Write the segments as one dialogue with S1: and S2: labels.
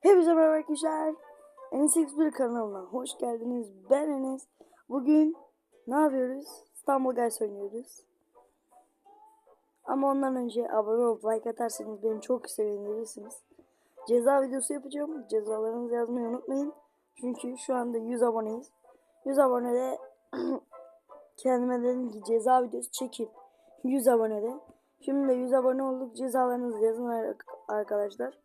S1: Hepinize merhaba arkadaşlar. Enes X1 kanalına hoş geldiniz. Ben Enes. Bugün ne yapıyoruz? İstanbul Guys oynuyoruz. Ama ondan önce abone olup like atarsanız beni çok sevinirsiniz. Ceza videosu yapacağım. Cezalarınızı yazmayı unutmayın. Çünkü şu anda 100 aboneyiz. 100 abonede kendime dedim ki ceza videosu çekin. 100 abonede. Şimdi de 100 abone olduk. Cezalarınızı yazın ar- arkadaşlar.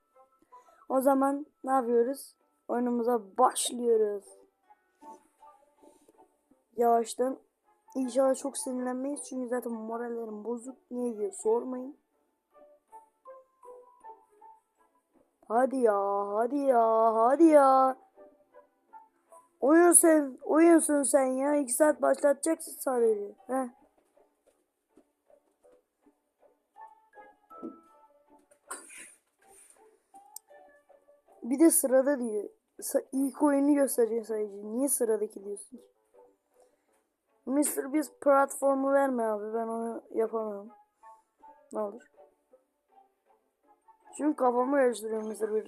S1: O zaman ne yapıyoruz? Oyunumuza başlıyoruz. Yavaştan. İnşallah çok sinirlenmeyiz. Çünkü zaten morallerim bozuk. Niye diye sormayın. Hadi ya, hadi ya, hadi ya. Oyun sen, oyunsun sen ya. İki saat başlatacaksın sadece. Heh. Bir de sırada diyor. İlk oyunu gösteriyor sadece. Niye sıradaki diyorsun? Mr. Beast platformu verme abi. Ben onu yapamam. Ne olur. Çünkü kafamı karıştırıyor Mr. Beast.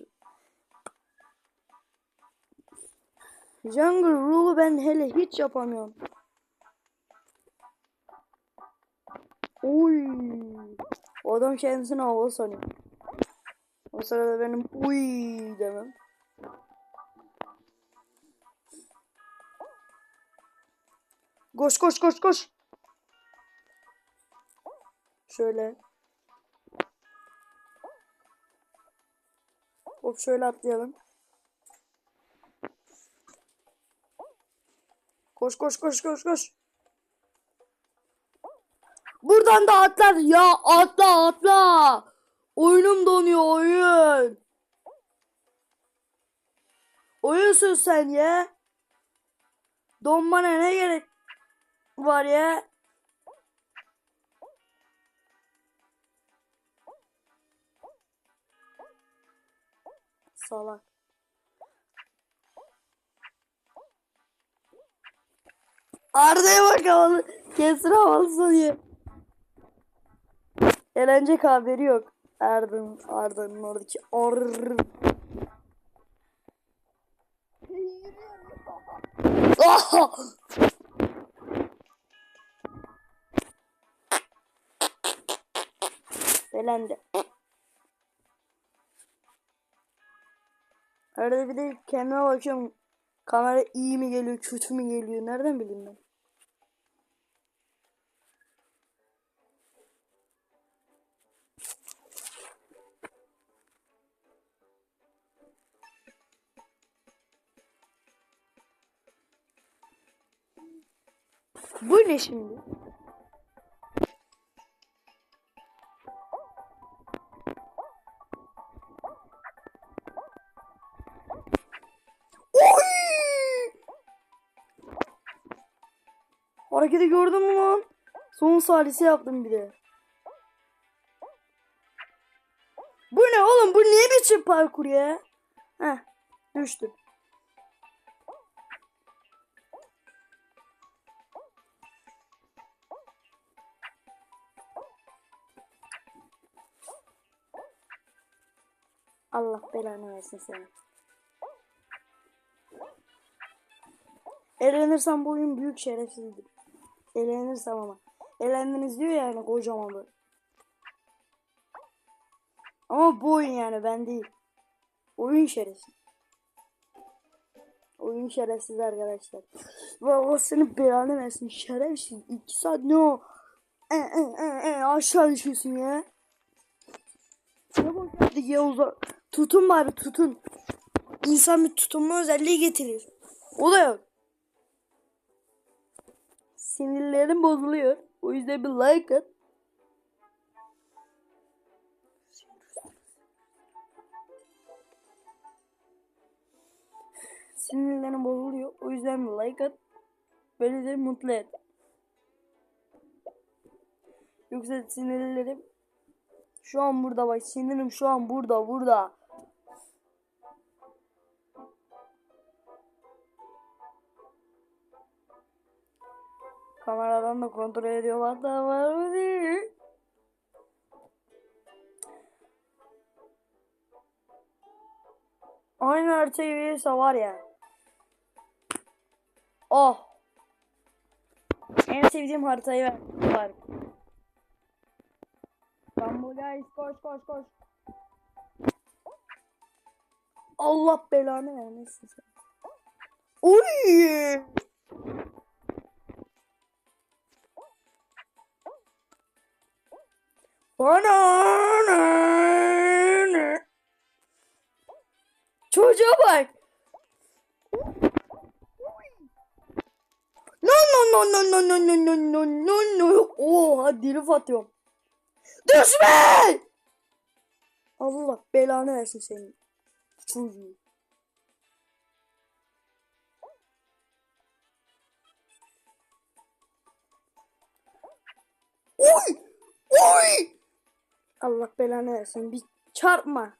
S1: Jungle Rule'u ben hele hiç yapamıyorum. Oy. O adam kendisini havalı sanıyor. O sırada benim uy demem. Koş koş koş koş. Şöyle. Hop şöyle atlayalım. Koş koş koş koş koş. Buradan da atlar ya atla atla. Oyunum donuyor oyun. Oyunsun sen ya. Donmana ne gerek var ya? Salak. Arda'ya bak havalı. Kesin havalı sanıyor. Eğlenecek haberi yok. Arda'nın Arda'nın oradaki or. Ah! Elendi. Arada bir de kendime bakıyorum. Kamera iyi mi geliyor, kötü mü geliyor? Nereden bileyim ben? Bu ne şimdi? Hareketi gördün mü lan? Son salisi yaptım bir de. Bu ne oğlum? Bu ne biçim parkur ya? Heh, düştüm. Allah belanı versin seni. Elenirsem bu oyun büyük şerefsizdir. Elenirsem ama. Elendiniz diyor yani kocaman böyle. Ama bu oyun yani ben değil. Oyun şerefsiz. Oyun şerefsiz arkadaşlar. Baba senin belanı versin şerefsiz. İki saat ne o? E, e, e, e, aşağı düşüyorsun ya. Ne bak hadi Yavuz'a. Tutun bari tutun. İnsan bir tutunma özelliği getirir. O da yok. Sinirlerim bozuluyor. O yüzden bir like at. Sinirlerim bozuluyor. O yüzden bir like at. Beni de mutlu et. Yoksa sinirlerim şu an burada bak sinirim şu an burada burada. Kameradan da kontrol ediyor hatta var mı diye. Aynı verirse var ya. Oh. En sevdiğim haritayı ver. Var. Bambulayız koş koş koş. Allah belanı vermesin. Oy! Banana. Çocuğa bak. No no no no no no no no no no no. Oha dilif atıyorum. Düşme! Allah belanı versin senin. Çocuğu. Oy! Oy! Allah belanı versin. Bir çarpma.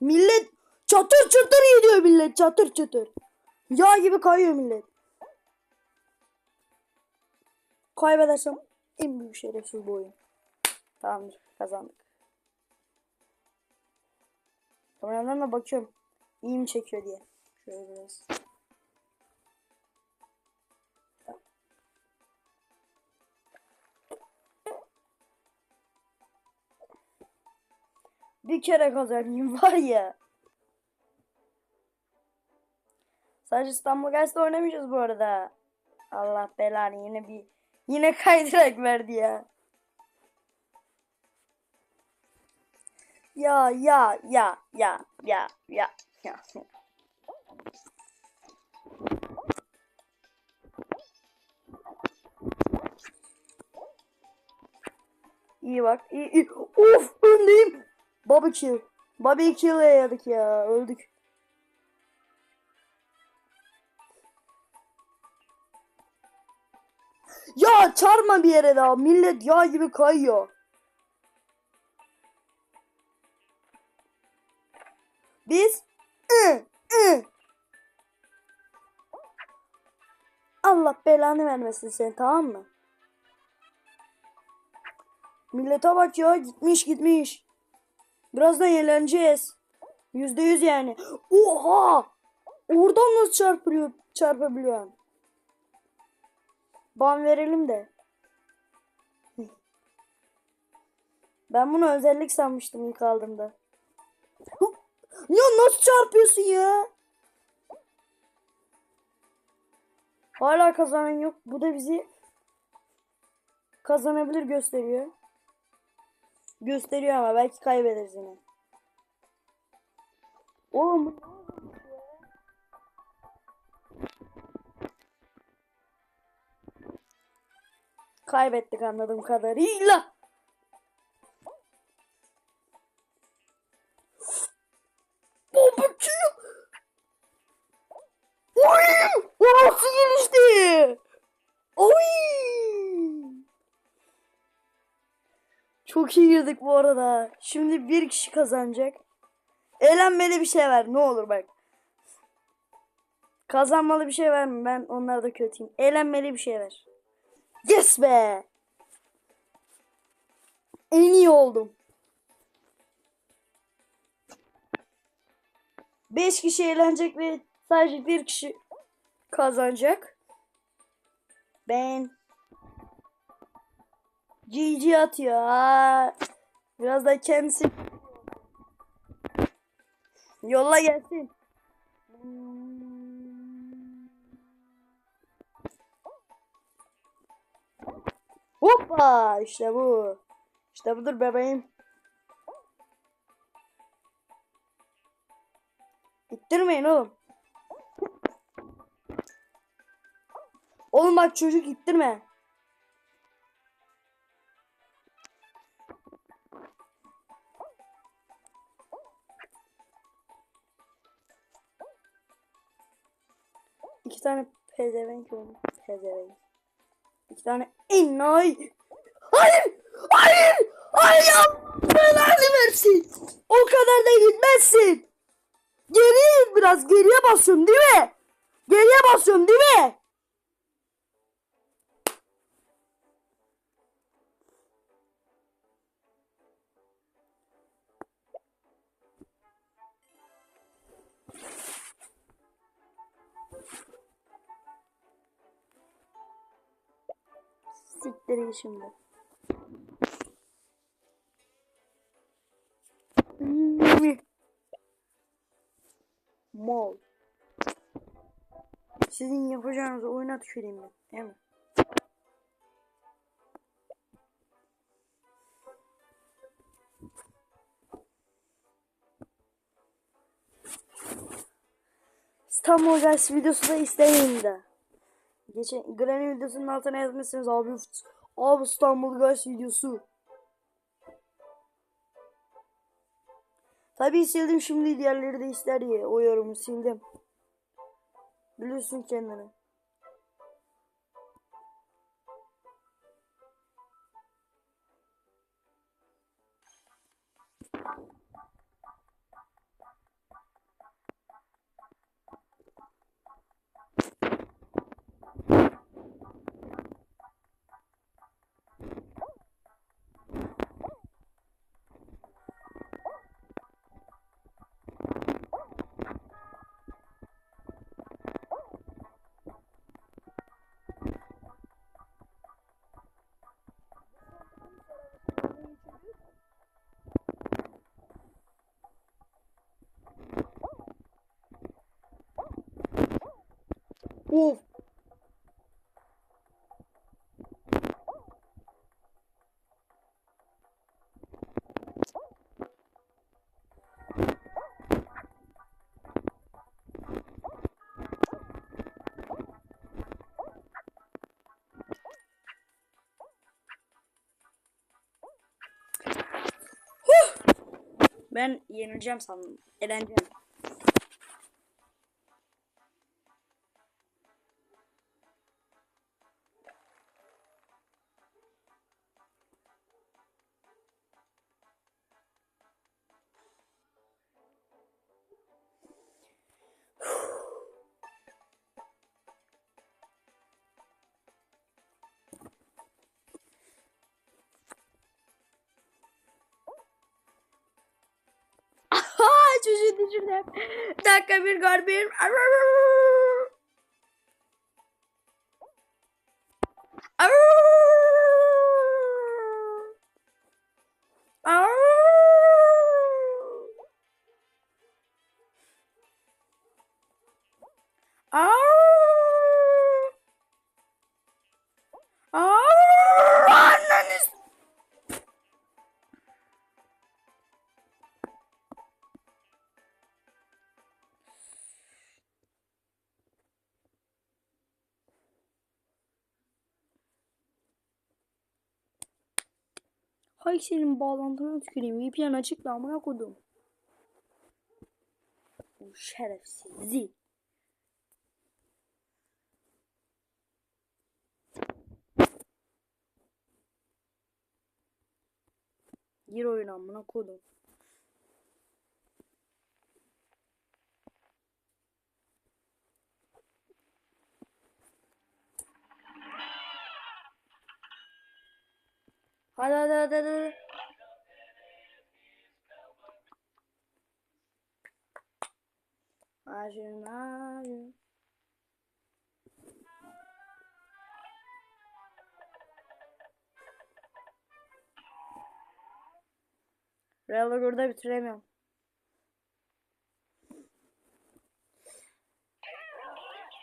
S1: Millet çatır çatır gidiyor millet çatır çatır. Yağ gibi kayıyor millet. Kaybedersem en büyük şerefsiz bu oyun. Tamamdır kazandık. Kameradan da bakıyorum. İyi mi çekiyor diye. Şöyle biraz. Bir kere kazanayım var ya. Sadece İstanbul Guys'ta oynamayacağız bu arada. Allah belanı yine bir yine kaydırak verdi ya. Ya ya ya ya ya ya ya. İyi bak. iyi, iyi. Of öndeyim. Bobby kill'e yedik ya. Öldük. Ya çarma bir yere daha. Millet yağ gibi kayıyor. Biz. Allah belanı vermesin seni tamam mı? Millete bak ya gitmiş gitmiş. Birazdan eğleneceğiz. Yüzde yüz yani. Oha! Oradan nasıl çarpılıyor, çarpabiliyorum? Ban verelim de. Ben bunu özellik sanmıştım ilk aldığımda. Ya nasıl çarpıyorsun ya? Hala kazanan yok. Bu da bizi kazanabilir gösteriyor. Gösteriyor ama belki kaybederiz yine. Oğlum kaybettik anladığım kadarıyla. Çok iyi girdik bu arada. Şimdi bir kişi kazanacak. Eğlenmeli bir şey ver ne olur bak. Kazanmalı bir şey verme ben onlarda kötüyüm. Eğlenmeli bir şey ver. Yes be! En iyi oldum. 5 kişi eğlenecek ve sadece bir kişi kazanacak. Ben GG atıyor. Biraz da kendisi yolla gelsin. Hoppa işte bu. İşte budur bebeğim. İttirmeyin oğlum. Oğlum bak çocuk ittirme. Tane pezevenk oldu. Pezevenk. İki tane enayi. Hayır! Hayır! Hayır! Belanı versin! O kadar da gitmezsin! Geriye biraz geriye basıyorum değil mi? Geriye basıyorum değil mi? Siktir şimdi. Mal. Sizin yapacağınız oyuna tüküreyim ben. Değil mi? İstanbul Guys videosu da isteyin de. Geçen Granny videosunun altına yazmışsınız abi. Abi İstanbul Guys videosu. Tabii sildim şimdi diğerleri de ister diye o yorumu sildim. Biliyorsun kendini. Of. Ben yenileceğim sandım. Eleneceğim. Çocuğu düşürdüm. Bir dakika bir garbiyim. Hay senin bağlantına tüküreyim. VPN açık da amına kodum. Bu şerefsiz. Gir oyuna amına kodum. Hadi hadi hadi hadi. Acın acın. Real'ı burada bitiremiyorum.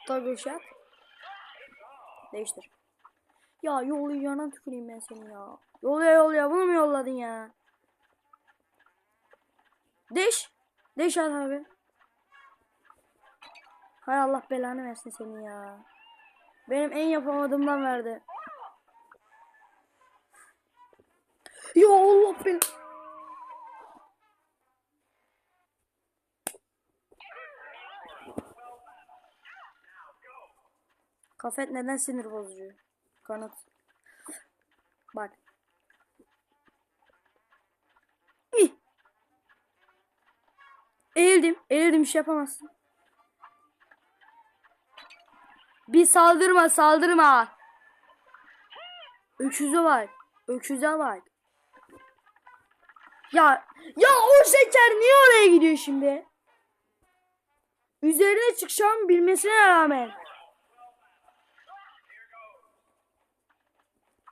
S1: Toggle shot. Değiştir. Ya yollayacağına tüküreyim ben seni ya. Yolla yolla bunu mu yolladın ya? Deş. Deş at abi. Hay Allah belanı versin seni ya. Benim en yapamadığımdan verdi. Ya Allah beni. Kafet neden sinir bozucu? Kanıt. Bak. İh. Eğildim. Eğildim şey yapamazsın. Bir saldırma saldırma. Öküze bak. Öküze bak. Ya ya o şeker niye oraya gidiyor şimdi? Üzerine çıkacağımı bilmesine rağmen.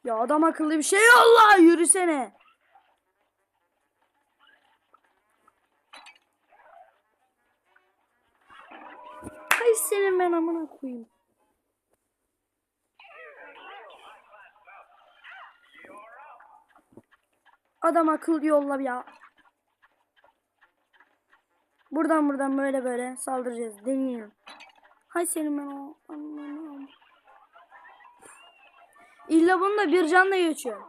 S1: Ya adam akıllı bir şey yolla yürüsene. Ay senin ben amına koyayım. Adam akıllı yolla ya. Buradan buradan böyle böyle saldıracağız. Deneyelim. Hay senin ben o. Allah'ım. İlla bunu da bir canla geçiyor.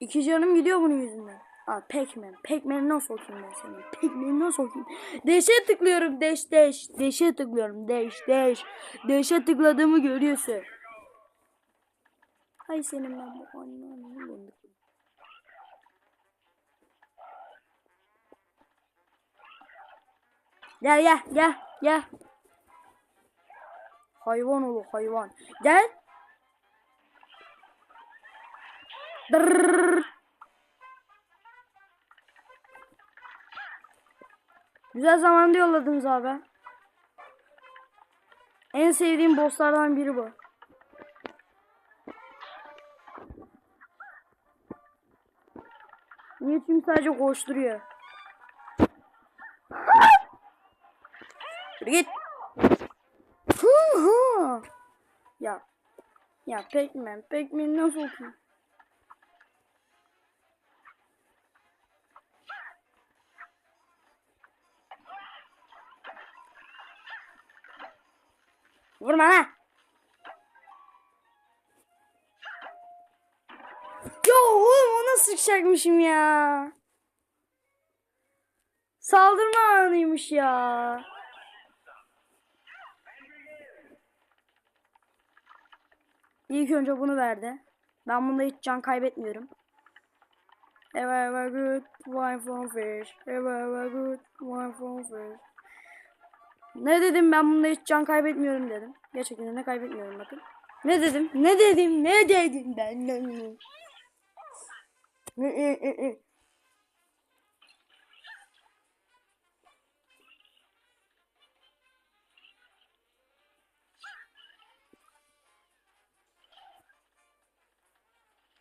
S1: İki canım gidiyor bunun yüzünden. Aa Pac-Man. Pac-Man'i nasıl sokayım ben seni? Pac-Man'i nasıl sokayım? Deşe tıklıyorum. Deş deş. Deşe tıklıyorum. Deş deş. Deşe tıkladığımı görüyorsun. Hay senin ben bu ananı Gel gel gel gel. Hayvan oğlu hayvan. Gel. Dırrrr. Güzel zamanda yolladınız abi. En sevdiğim bosslardan biri bu. Niye? Çünkü sadece koşturuyor. Git. Hı hı. Ya. Ya Pac-Man. Pac-Man nasıl okuyayım? Vurma lan. Ya oğlum ona sıkacakmışım ya. Saldırma anıymış ya. İlk önce bunu verdi. Ben bunda hiç can kaybetmiyorum. Have a good one from fish. Have a good one from fish. Ne dedim ben bunda hiç can kaybetmiyorum dedim. Gerçekten de kaybetmiyorum bakın. Ne dedim? Ne dedim? Ne dedim ben? Ne?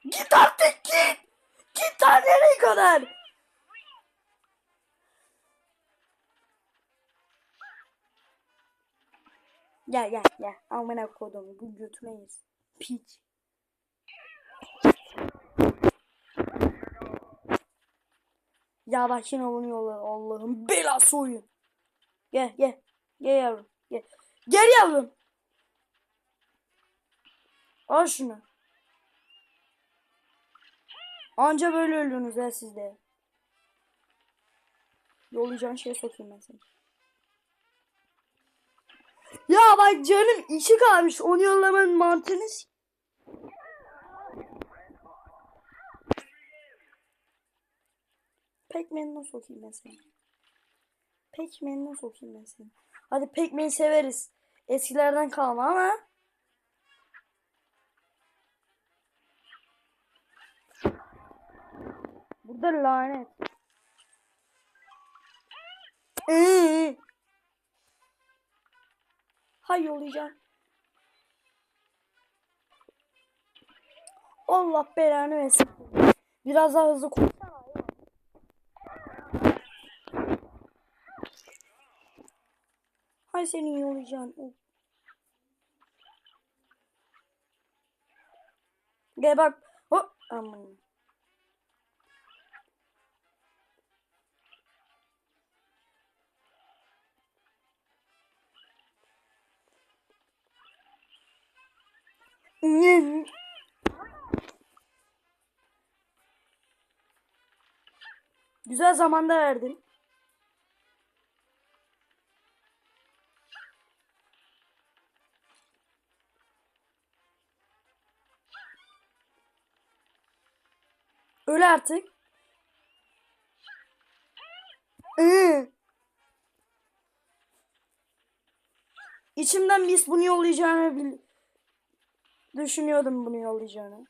S1: Git artık git. Git daha nereye kadar? Gel gel gel. Amına kodum. Bu götüreyiz. Piç. Ya bak yine bunu yolla. Allah'ım belası oyun. Gel gel. Gel yavrum. Gel. Gel yavrum. Al şunu. Anca böyle öldünüz ya siz de. Yollayacağın şeye sokayım ben seni. Ya bak canım içi kalmış. Onu yollamanın mantığını s- Pac-Man'e sokayım ben seni. Pac-Man'e sokayım ben seni. Hadi Pac-Man'i severiz. Eskilerden kalma ama. Burada lanet. Hay yollayacağım. Allah belanı versin. Biraz daha hızlı koşsana. Hay seni yollayacağım. Gel bak. Hop. Aman. Güzel zamanda verdin. Öyle artık. Ee. İçimden biz bunu yollayacağını bil düşünüyordum bunu yollayacağını.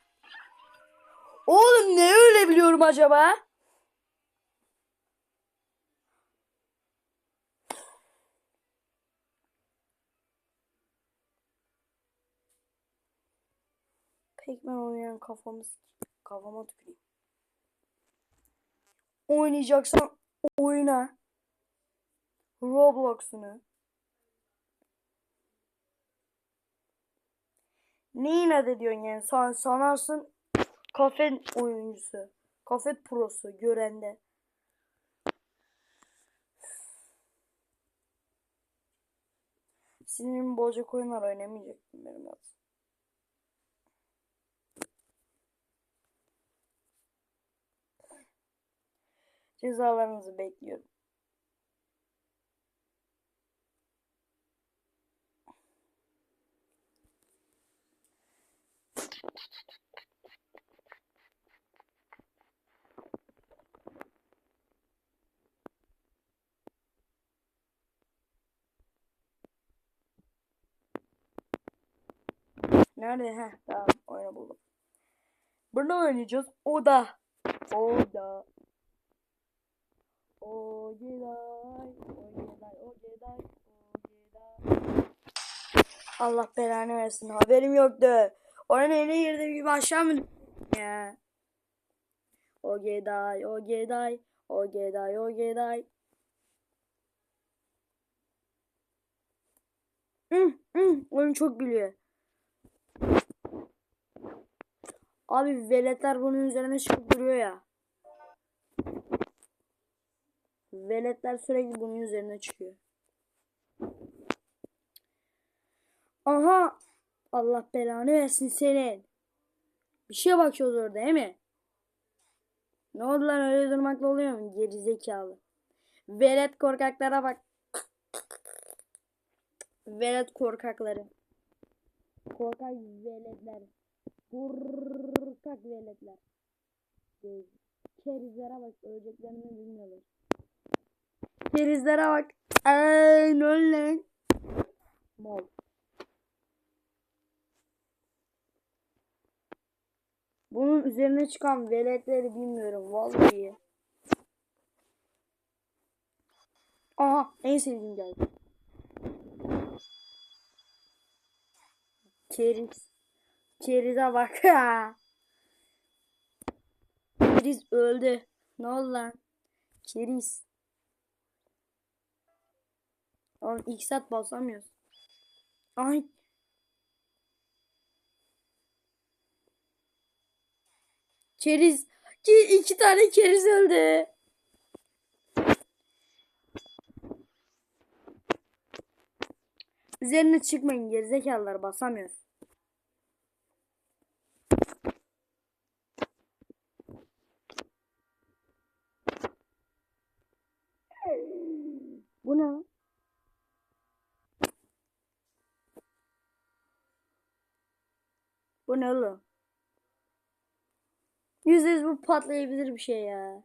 S1: Oğlum ne öyle biliyorum acaba? Pac-Man oynayan kafamı sik- kafama tüküreyim. Oynayacaksan oyna. Roblox'unu. Ne inat ediyorsun yani? San, sanarsın kafe oyuncusu. Kafe prosu görende. Sinirimi bozacak oyunlar oynamayacaktım benim lazım. Cezalarınızı bekliyorum. Nerede? Heh tamam oyunu buldum. Burada oynayacağız. Oda. Oda. Ogeday. Ogeday. Ogeday. Ogeday. Allah belanı versin. Haberim yoktu. Oyuna yeni girdiğim gibi aşağı mı ya? Ogeday. Ogeday. Ogeday. Ogeday. Hı, hı, oyun çok gülüyor. Abi veletler bunun üzerine çıkıp duruyor ya. Veletler sürekli bunun üzerine çıkıyor. Aha! Allah belanı versin senin. Bir şeye bakıyoruz orada değil mi? Ne oldu lan öyle durmakla oluyor mu? Geri zekalı. Velet korkaklara bak. Velet korkakları. Korkak veletler. Korkak veletler. Kerizlere bak öleceklerini bilmiyorlar. Kerizlere bak. Oldu lan? Mal. Bunun üzerine çıkan veletleri bilmiyorum vallahi. Aha en sevdiğim geldi. Keriz. Keriz'e bak. Keriz öldü. Ne oldu lan? Keriz. Oğlum ilk saat basamıyoruz. Ay. Keriz. Ki iki tane keriz öldü. Üzerine çıkmayın gerizekalılar basamıyoruz. Bu ne lan? Bu ne oğlum? Yüzde yüz bu patlayabilir bir şey ya.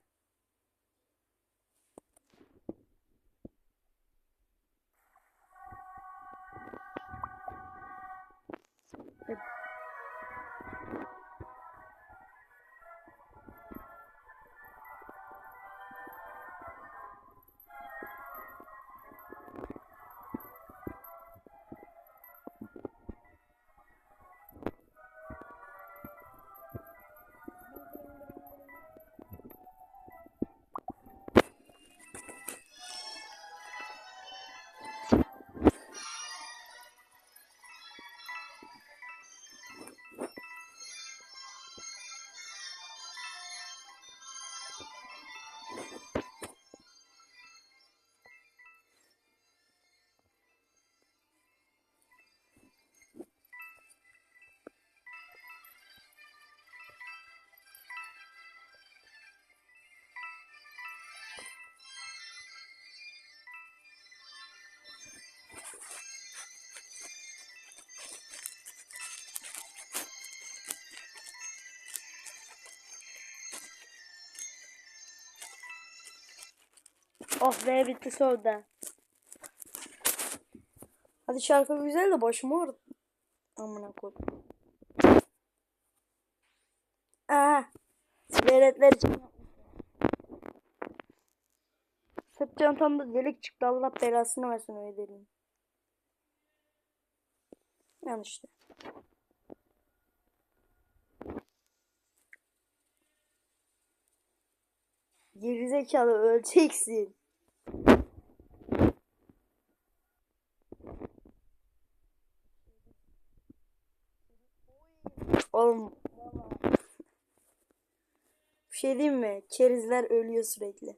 S1: Oh be bitti soda. Hadi şarkı güzel de başımı ağrıdı. Amına koy. Aha. Veletler için. Sırt çantamda delik çıktı. Allah belasını versin öyle deliğin. Yanlıştı. Gerizekalı öleceksin. Oğlum bir şey diyeyim mi? Kerizler ölüyor sürekli.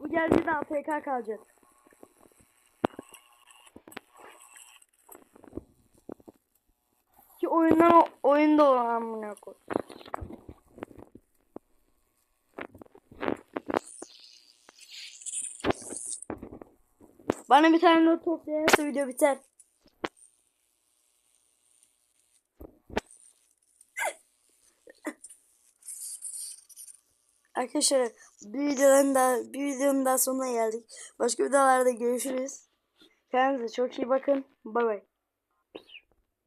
S1: Bu geldi de APK kalacak. Ki oyundan o oyunda olan amına koy. Bana bir tane not toplayarsa video biter. Arkadaşlar bir videonun daha bir videonun daha sonuna geldik. Başka videolarda görüşürüz. Kendinize çok iyi bakın. Bay bay.